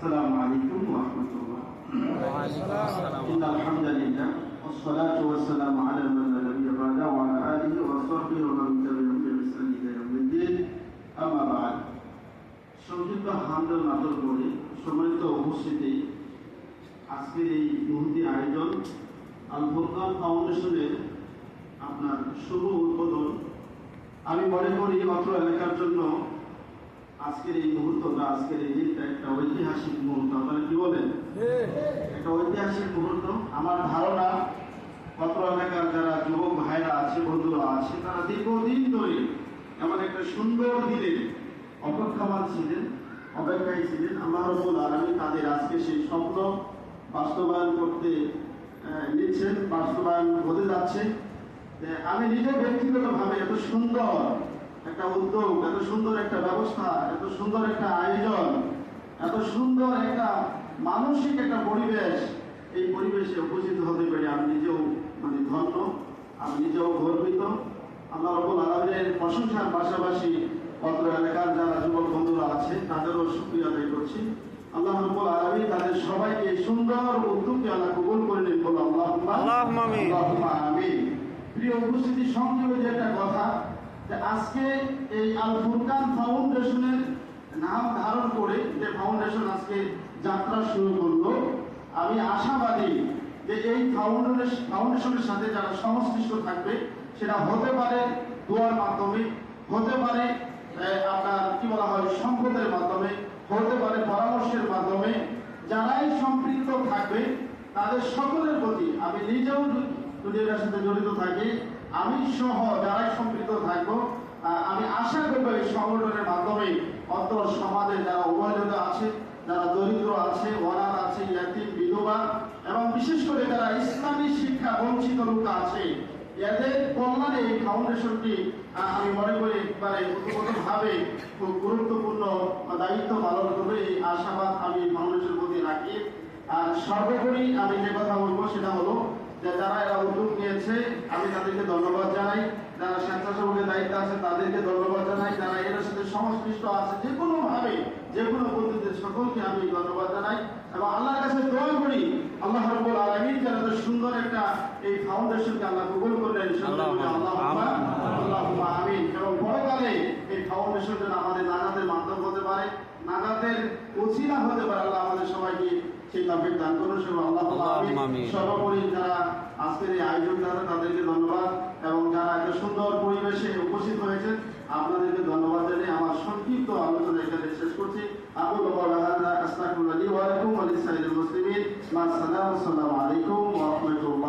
السلام عليكم ورحمة الله وعليكم السلام إن الحمد لله والصلاة والسلام على من لا نبي بعده وعلى آله وصحبه ومن تبعهم بإحسان إلى يوم الدين أما بعد সংক্ষিপ্ত হামদ নাদর করে সম্মানিত উপস্থিতি আজকের এই মুহূর্তে আয়োজন আল ফোরকান ফাউন্ডেশনের আপনার শুভ উদ্বোধন আমি মনে করি অত্র এলাকার জন্য আজকের এই মুহূর্তটা, আজকের এই দিনটা একটা ঐতিহাসিক মুহূর্ত। আপনারা কি বলেন? একটা ঐতিহাসিক মুহূর্ত। আমার ধারণা অত্র এলাকার যারা যুবক ভাইরা আছে, বন্ধুরা আছে, তারা দীর্ঘদিন ধরে এমন একটা সুন্দর দিনের অপেক্ষামান ছিলেন, অপেক্ষায় ছিলেন। আল্লাহ রবুল আলমী তাদের আজকে সেই স্বপ্ন বাস্তবায়ন করতে নিচ্ছেন, বাস্তবায়ন হতে যাচ্ছে। আমি নিজে ব্যক্তিগতভাবে এত সুন্দর একটা উদ্যোগ এত সুন্দর একটা ব্যবস্থা এত সুন্দর একটা আয়োজন এত সুন্দর একটা মানসিক একটা পরিবেশ এই পরিবেশে উপস্থিত হতে পেরে আমি নিজেও মানে ধন্য আমি নিজেও গর্বিত। আল্লাহ রবুল আলমের প্রশংসার পাশাপাশি অত্র এলাকার যারা যুবক বন্ধুরা আছে তাদেরও সুক্রিয়া আদায় করছি। আল্লাহ রবুল আলমী তাদের সবাইকে সুন্দর উদ্যোগকে আল্লাহ কবুল করে নিন বলো আল্লাহ আমিন। প্রিয় উপস্থিতি সংক্ষেপে যে একটা কথা আজকে এই আল ফুরকান ফাউন্ডেশনের নাম ধারণ করে যে ফাউন্ডেশন আজকে যাত্রা শুরু করল, আমি আশাবাদী যে এই ফাউন্ডেশন ফাউন্ডেশনের সাথে যারা সংশ্লিষ্ট থাকবে, সেটা হতে পারে দোয়ার মাধ্যমে, হতে পারে আপনার কি বলা হয় সম্পদের মাধ্যমে, হতে পারে পরামর্শের মাধ্যমে, যারাই সম্পৃক্ত থাকবে, তাদের সকলের প্রতি আমি নিজেও যদি এটার সাথে জড়িত থাকি আমি সহ যারাই সম্পৃক্ত থাকব আমি আশা করব এই সংগঠনের মাধ্যমে অত্র সমাজে যারা অবহেলিত আছে, যারা দরিদ্র আছে, অনাথ আছে, ইয়াতিম, বিধবা এবং বিশেষ করে যারা ইসলামী শিক্ষা বঞ্চিত লোক আছে, এদের কল্যাণে এই ফাউন্ডেশনটি আমি মনে করি একবারে ভাবে খুব গুরুত্বপূর্ণ দায়িত্ব পালন করবে, এই আশাবাদ আমি ফাউন্ডেশনের প্রতি রাখি। আর সর্বোপরি আমি যে কথা বলব সেটা যারা এরা উদ্যোগ নিয়েছে আমি তাদেরকে ধন্যবাদ জানাই। যারা স্বেচ্ছাসেবকের দায়িত্ব আছে তাদেরকে ধন্যবাদ জানাই। যারা এর সাথে সংশ্লিষ্ট আছে যে কোনো ভাবে যে কোনো পদ্ধতিতে সকলকে আমি ধন্যবাদ জানাই। এবং আল্লাহর কাছে দোয়া করি আল্লাহ রব্বুল আলামিন যেন সুন্দর একটা এই ফাউন্ডেশনকে আল্লাহ কবুল করলেন। আল্লাহ আমিন। এবং পরকালে এই ফাউন্ডেশন যেন আমাদের নাগাদের মাধ্যম হতে পারে নাগাদের উচিলা হতে পারে আল্লাহ আমাদের সবাইকে সেই তফিক দান করুন সব আল্লাহ। সর্বোপরি যারা আজকের এই আয়োজন যারা তাদেরকে ধন্যবাদ। এবং যারা এত সুন্দর পরিবেশে উপস্থিত হয়েছে আপনাদেরকে ধন্যবাদ জানিয়ে আমার সংক্ষিপ্ত আলোচনা এখানে শেষ করছি। আবুল বাবা আসসালামু আলাইকুম ওয়া লিসাইরিল মুসলিমিন। মা সালাম আসসালামু আলাইকুম ওয়া রাহমাতুল্লাহি।